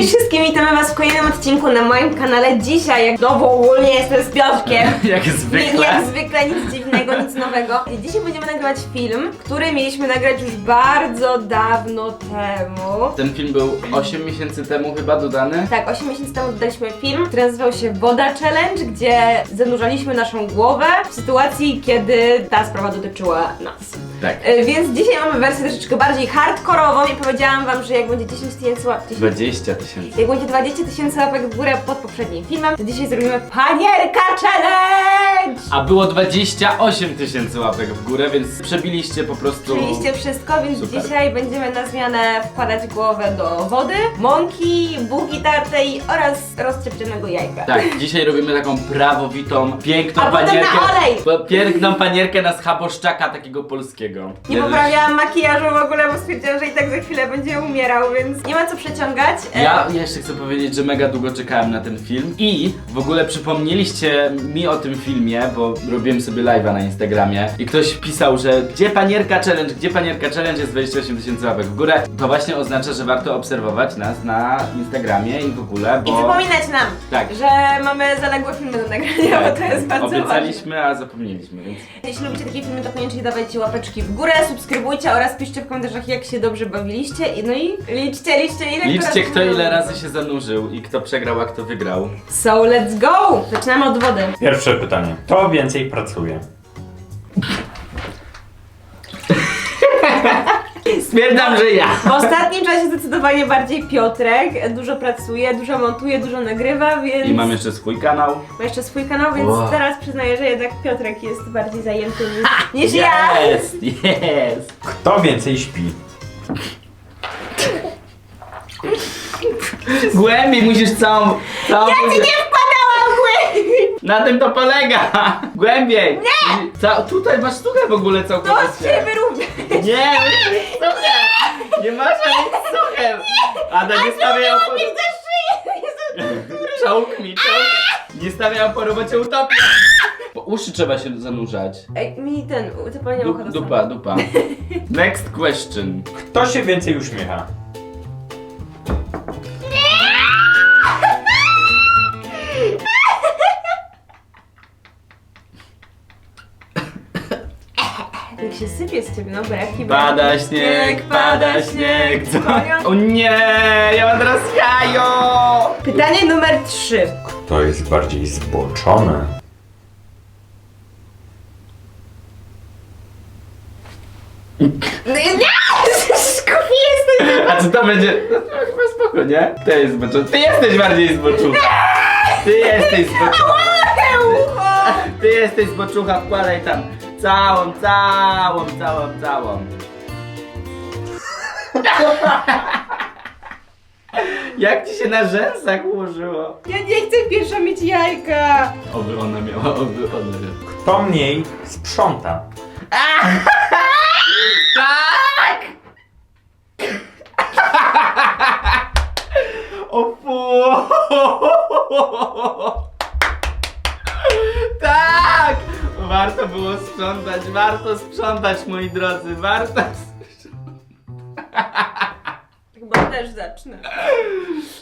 Cześć wszystkim, witamy was w kolejnym odcinku na moim kanale. Dzisiaj, jak znowu ogólnie jestem z Piotrkiem. Jak Nie, zwykle. jak zwykle, nic dziwnego, nic nowego. I dzisiaj będziemy nagrywać film, który mieliśmy nagrać już bardzo dawno temu. Ten film był 8 miesięcy temu chyba dodany. Tak, 8 miesięcy temu dodaliśmy film, który nazywał się Woda Challenge, gdzie zanurzaliśmy naszą głowę w sytuacji, kiedy ta sprawa dotyczyła nas. Tak. E, Więc dzisiaj mamy wersję troszeczkę bardziej hardkorową i powiedziałam wam, że jak będzie 10 tysięcy łapek, 20 tysięcy. jak będzie 20 tysięcy łapek w górę pod poprzednim filmem, to dzisiaj zrobimy panierka challenge! A było 28 tysięcy łapek w górę, więc przebiliście po prostu. Przyjęliście wszystko, więc Super. dzisiaj będziemy na zmianę wkładać głowę do wody, mąki, bułki tartej oraz rozciepczonego jajka. Tak, dzisiaj robimy taką prawowitą, piękną A potem na panierkę. olej! po- Piękną panierkę na schaboszczaka takiego polskiego. Nie poprawiałam makijażu w ogóle, bo stwierdziłam, że i tak za chwilę będzie umierał, więc nie ma co przeciągać. E, Ja jeszcze chcę powiedzieć, że mega długo czekałem na ten film i w ogóle przypomnieliście mi o tym filmie, bo robiłem sobie live'a na Instagramie i ktoś pisał, że gdzie panierka challenge, gdzie panierka challenge jest 28 tysięcy łapek w górę. To właśnie oznacza, że warto obserwować nas na Instagramie i w ogóle, I bo... przypominać nam, Tak. że mamy zaległe filmy do nagrania, bo to jest bardzo ważne. Obiecaliśmy, a zapomnieliśmy, więc... Jeśli lubicie takie filmy, to koniecznie dawajcie łapeczki w górę, subskrybujcie oraz piszcie w komentarzach, jak się dobrze bawiliście. I no i liczcie, liczcie, ile Liczcie, kto ile razy się zanurzył i kto przegrał, a kto wygrał. So let's go! Zaczynamy od wody. Pierwsze pytanie. Kto więcej pracuje? Stwierdzam, że ja! W ostatnim czasie zdecydowanie bardziej Piotrek. Dużo pracuje, dużo montuje, dużo nagrywa, więc... I mam jeszcze swój kanał. Ma jeszcze swój kanał, więc Wow. teraz przyznaję, że jednak Piotrek jest bardziej zajęty niż, niż ja. Jest, jest! Kto więcej śpi? Głębiej musisz całą... całą Ja ci nie! Na tym to polega! Głębiej! Nie! Ca tutaj masz suche w ogóle To całkowicie. się wyrównia. Nie! Suche! Nie masz nic suche! Ada, nie stawiaj oporu... Nie. Czołg mi, czołg! Nie stawiaj oporu, bo cię utopię! Po uszy trzeba się zanurzać. Ej, mi ten, zapomniałam Du ucha dupa, dupa. Next question. Kto się więcej uśmiecha? Jak się sypie z ciebie, no bo jaki Pada śnieg, pada śnieg, co? O nie, ja mam teraz jajo! Pytanie numer 3. Kto jest bardziej zboczony? No nie! Skupi! A co to będzie? No to chyba spoko, nie? Kto jest zboczony? Ty jesteś bardziej zboczucha! Ty jesteś zboczucha! ucho! Ty jesteś zboczucha, wkładaj tam całą, całą, całą, całą. Jak ci się na rzęsach ułożyło? Ja nie chcę pierwsza mieć jajka! Oby ona miała, oby ona miała. Kto mniej sprząta? Tak! O fu! Tak! Warto było sprzątać, warto sprzątać, moi drodzy, warto... Chyba też zacznę.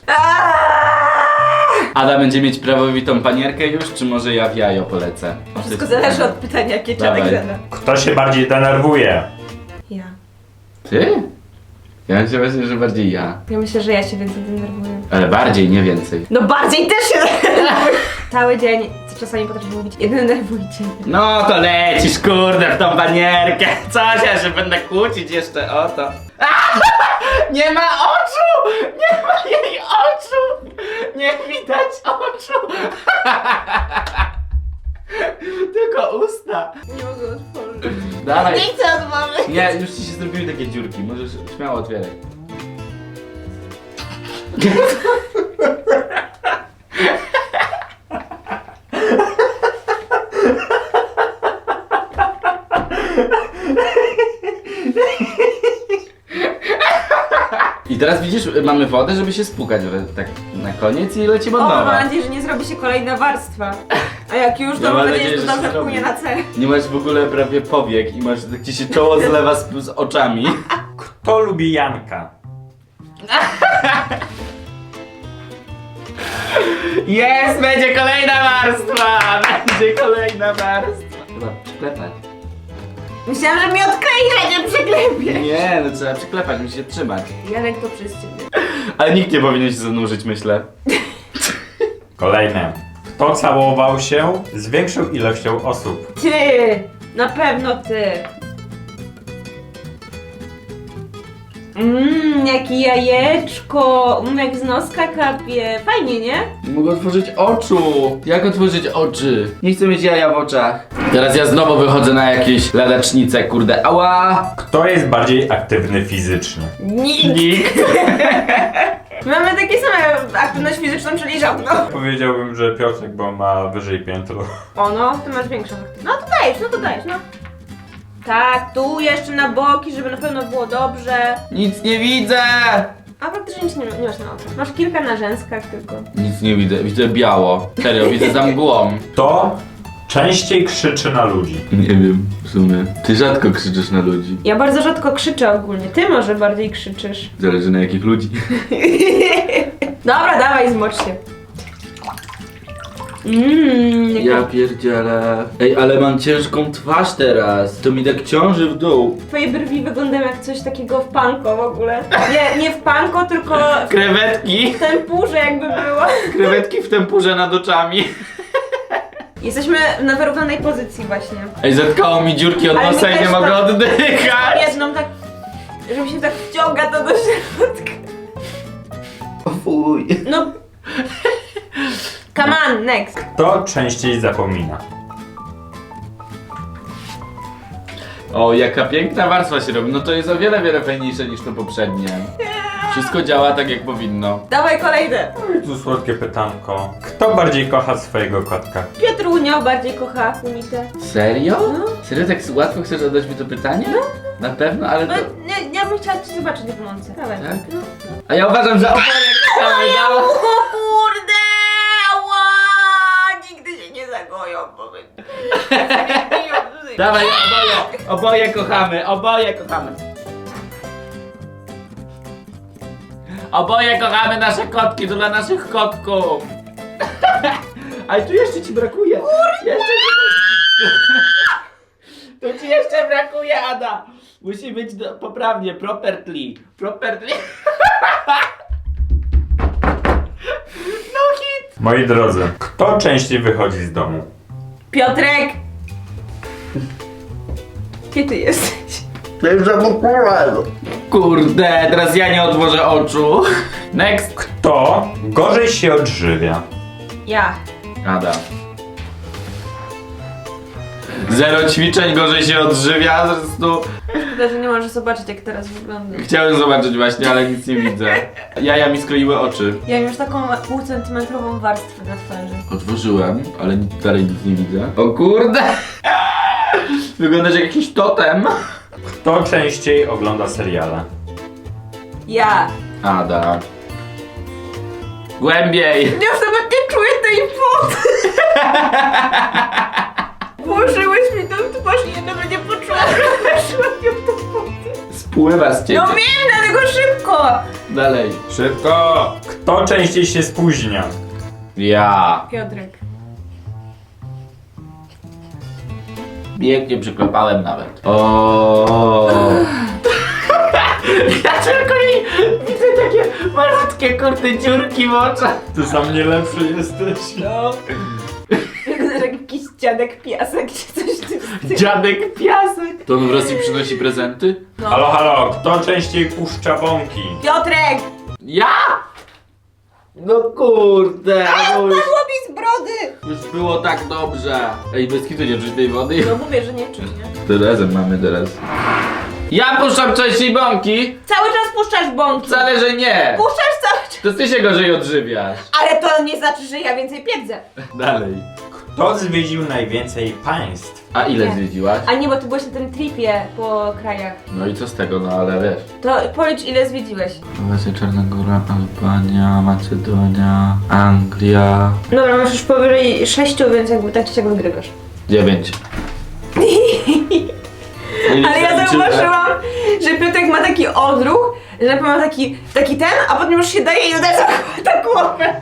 Ada będzie mieć prawowitą panierkę już, czy może ja w jajo polecę? Wszystko zależy od pytania, jakie Dawaj. Zada. Kto się bardziej denerwuje? Ja. Ty? Ja myślę że bardziej ja. Ja myślę, że ja się więcej denerwuję. Ale bardziej, nie więcej. No bardziej też się denerwuję! Cały dzień, co czasami potrafię mówić, nie denerwujcie. No to lecisz kurde w tą panierkę. Coś, ja się będę kłócić jeszcze o to. Nie ma oczu! Nie ma jej oczu! Nie widać oczu! Tylko usta. Nie mogę otworzyć. Dawaj. Nie chcę od mamy! Nie, już ci się zrobiły takie dziurki. Możesz śmiało otwierać. I teraz widzisz, mamy wodę, żeby się spłukać ale tak na koniec i lecimy O, od mam nowa. nadzieję, że nie zrobi się kolejna warstwa. A jak już, to Ja mam mam nadzieję, nadzieję, że to że się dobrze wpłynie na cel. Nie masz w ogóle prawie powiek i masz tak ci się czoło zlewa z, z oczami. Kto lubi Janka? Jest! Będzie kolejna warstwa! Będzie kolejna warstwa! Chyba przyklepać. Myślałam, że mi odkleisz, a nie przyklepię. Nie, no trzeba przyklepać, musi się trzymać. Janek to przez ciebie. Ale nikt nie powinien się zanurzyć, myślę. Kolejne. Kto całował się z większą ilością osób? Ty! Na pewno ty. Mmm, jakie jajeczko. Mmm, jak z noska kapie. Fajnie, nie? Nie mogę otworzyć oczu. Jak otworzyć oczy? Nie chcę mieć jaja w oczach. Teraz ja znowu wychodzę na jakieś ladacznice, kurde. Ała! Kto jest bardziej aktywny fizycznie? Nikt. Nikt. Takie same aktywność fizyczną, czyli żadną. Powiedziałbym, że Piotrek, bo ma wyżej piętro. O no, ty masz większą. No to dajesz, no to dajesz, no. Tak, tu jeszcze na boki, żeby na pewno było dobrze. Nic nie widzę! A faktycznie nic nie, nie masz na oczach. Masz kilka na rzęskach tylko. Nic nie widzę, widzę biało. Serio, widzę za mgłą. Kto częściej krzyczy na ludzi? Nie wiem, w sumie. Ty rzadko krzyczysz na ludzi. Ja bardzo rzadko krzyczę ogólnie. Ty może bardziej krzyczysz. Zależy na jakich ludzi. Dobra, dawaj, zmocz się. Mmm, Ja pierdzielę. Ej, ale mam ciężką twarz teraz. To mi tak ciąży w dół. Twoje brwi wyglądają jak coś takiego w panko w ogóle. Nie, nie w panko, tylko Krewetki. w tempurze jakby było. Krewetki w tempurze nad oczami. Jesteśmy na wyrównanej pozycji właśnie. Ej, zatkało mi dziurki od Ale nosa i nie mogę tak- oddychać. Jedną tak, że mi się tak wciąga to do środka. Fuj. No. Come on, next. Kto częściej zapomina? O, jaka piękna warstwa się robi. No to jest o wiele, wiele fajniejsze niż to poprzednie. Wszystko działa tak jak powinno. Dawaj kolejne. No i tu słodkie pytanko. Kto bardziej kocha swojego kotka? Piotrunio bardziej kocha Unitę. Serio? No. Serio tak łatwo chcesz zadać mi to pytanie? Na pewno, ale No, to... nie, ja bym chciała cię zobaczyć w mące. Dawaj. Tak? No. A ja uważam, że oboje kochamy, O no. kurde! Ła! Nigdy się nie zagoją, bo Dawaj, oboje, oboje kochamy, oboje kochamy. Oboje kochamy nasze kotki, to dla naszych kotków. Ale tu jeszcze ci brakuje. Jeszcze ci... Tu ci jeszcze brakuje, Ada. Musi być do, poprawnie, properly. Properly. No hit. Moi drodzy, kto częściej wychodzi z domu? Piotrek! Gdzie ty jesteś? Kurde, teraz ja nie otworzę oczu. Next. Kto gorzej się odżywia? Ja. Ada. Zero ćwiczeń, gorzej się odżywia, po prostu Szkoda, że nie możesz zobaczyć jak teraz wygląda. chciałem zobaczyć właśnie, ale nic nie widzę. Jaja mi skroiły oczy. Ja mam już taką półcentymetrową warstwę na twarzy. Otworzyłem, ale dalej nic nie widzę. O kurde! Wyglądasz jak jakiś totem. Kto częściej ogląda seriale? Ja. Ada. Głębiej. Ja nawet nie czuję tej wody. Włożyłeś mi w twarz i ja nawet nie poczułam, że weszłam ją do wody. Spływa z ciebie. No wiem, dlatego szybko. Dalej. Szybko! Kto częściej się spóźnia? Ja. Piotrek. Pięknie przyklepałem nawet. O. Ja tylko mi widzę takie malutkie kurde dziurki w oczach. Ty sam nie lepszy jesteś. No. Jakiś dziadek piasek czy coś w tym stylu. Dziadek piasek. To on w Rosji przynosi prezenty? No. Halo, halo, kto częściej puszcza bąki? Piotrek! Ja? No kurde, Padło mi z brody! Już było tak dobrze. Ej, bez kitu nie wrzuć tej wody. No mówię, że nie czuję. Terazem mamy teraz. Ja puszczam częściej bąki, Cały czas puszczasz bąki. wcale, że nie. Puszczasz cały czas. To ty się gorzej odżywiasz. Ale to nie znaczy, że ja więcej piedzę. Dalej. Kto zwiedził najwięcej państw? A ile Nie. zwiedziłaś? A nie, bo ty byłeś na tym tripie po krajach. No i co z tego, no ale wiesz. To policz ile zwiedziłeś. Chorwacja, Czarnogóra, Albania, Macedonia, Anglia. Dobra, masz już powyżej sześciu, więc jakby tak się wygrywasz. Dziewięć. Ale ja zauważyłam, że Piotrek ma taki odruch, że najpierw ma taki, taki ten, a potem już się daje i uderza tak głowę.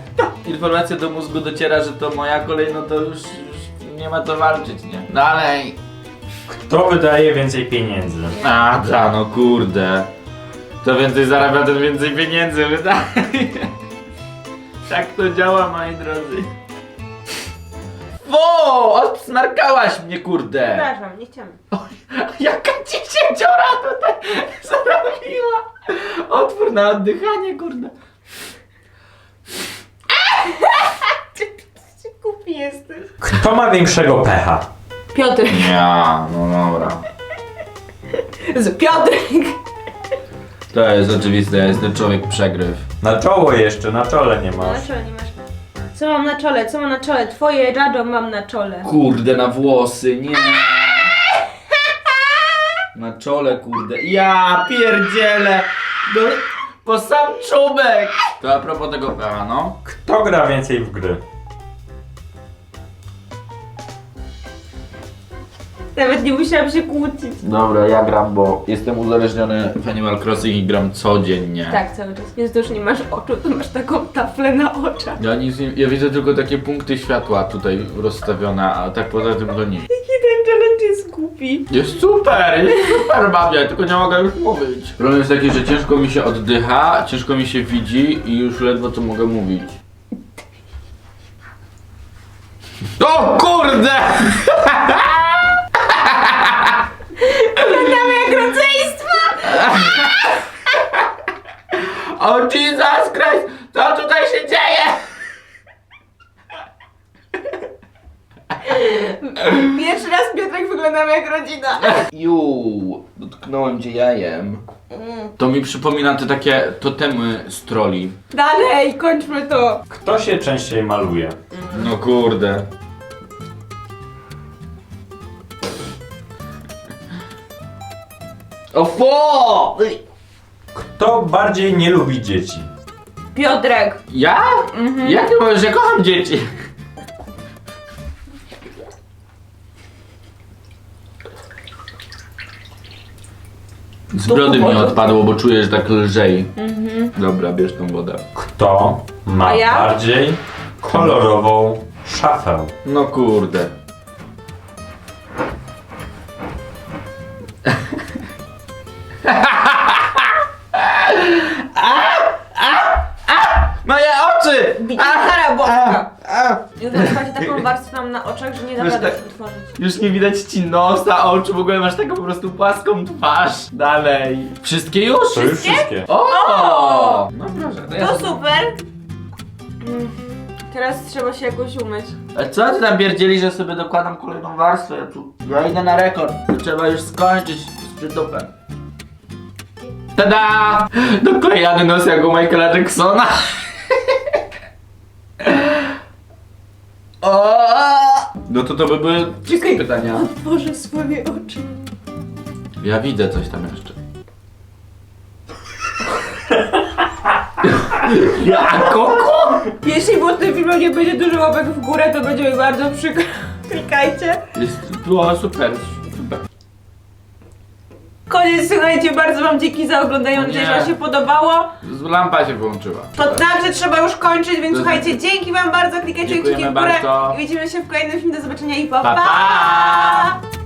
Informacja do mózgu dociera, że to moja kolej, no to już, już nie ma co walczyć, nie? Dalej. Kto wydaje więcej pieniędzy? A, ta, no kurde. Kto więcej zarabia, ten więcej pieniędzy wydaje. Tak to działa, moi drodzy. Wo! Odsmarkałaś mnie, kurde! Przepraszam, nie chciałam. Jaka dziesięciora tutaj zarobiła! Otwór na oddychanie, kurde. Ty głupi jesteś. Kto ma większego pecha? Piotr. Ja, no dobra. Z Piotrek. To jest oczywiste, ja jestem człowiek przegryw. Na czoło jeszcze, na czole nie Na masz. czole nie masz. Co mam na czole? Co mam na czole? Twoje rado mam na czole. Kurde, na włosy, nie. Na czole, kurde. Ja pierdzielę. No, po sam czubek. To a propos tego pecha, no. Kto gra więcej w gry? Nawet nie musiałam się kłócić. Dobra, ja gram, bo jestem uzależniony w Animal Crossing i gram codziennie. Tak, cały czas. Jest to już nie masz oczu, to masz taką taflę na oczach. Ja nic nie, ja widzę tylko takie punkty światła tutaj rozstawione, a tak poza tym to nic. Jaki ten challenge jest głupi. Jest super, jest super babia, tylko nie mogę już mówić. Problem jest taki, że ciężko mi się oddycha, ciężko mi się widzi i już ledwo co mogę mówić. O kurde! Damy jak rodzeństwo! O Jesus Christ! Co tutaj się dzieje? Pierwszy raz Piotrek wyglądamy jak rodzina. Ju, dotknąłem cię jajem. To mi przypomina te takie totemy z troli. Dalej, kończmy to. Kto się częściej maluje? No kurde. O fo! Kto bardziej nie lubi dzieci? Piotrek. Ja? Jak nie możesz, ja kocham dzieci. Z brody mi odpadło, bo czuję, że tak lżej. Dobra, bierz tą wodę. Kto ma A ja? bardziej kolorową szafę? No kurde. Że nie da Wiesz, rady tak- utworzyć. Już nie widać ci nosa, oczu, w ogóle masz taką po prostu płaską twarz. Dalej. Wszystkie już? To już wszystkie. O! No proszę, to ja To super. Mm, Teraz trzeba się jakoś umyć. A co ty tam pierdzieli, że sobie dokładam kolejną warstwę? Ja, tu, ja idę na rekord. Trzeba już skończyć z przytupem. Tada! Doklejany nos jak u Michaela Jacksona. o! No to to by były wszystkie pytania. Boże, swoje oczy. Ja widzę coś tam jeszcze. Ja koko? Jeśli pod tym filmem nie będzie dużo łapek w górę, to będzie mi bardzo przykro. Klikajcie. Jest, było super, słuchajcie, bardzo wam dzięki za oglądanie, mam nadzieję, że wam się podobało. Lampa się wyłączyła. To także trzeba już kończyć, więc słuchajcie, dzięki wam bardzo, klikajcie Dziękujemy kciuki w górę bardzo. i widzimy się w kolejnym filmie, do zobaczenia i pa Pa, pa! pa!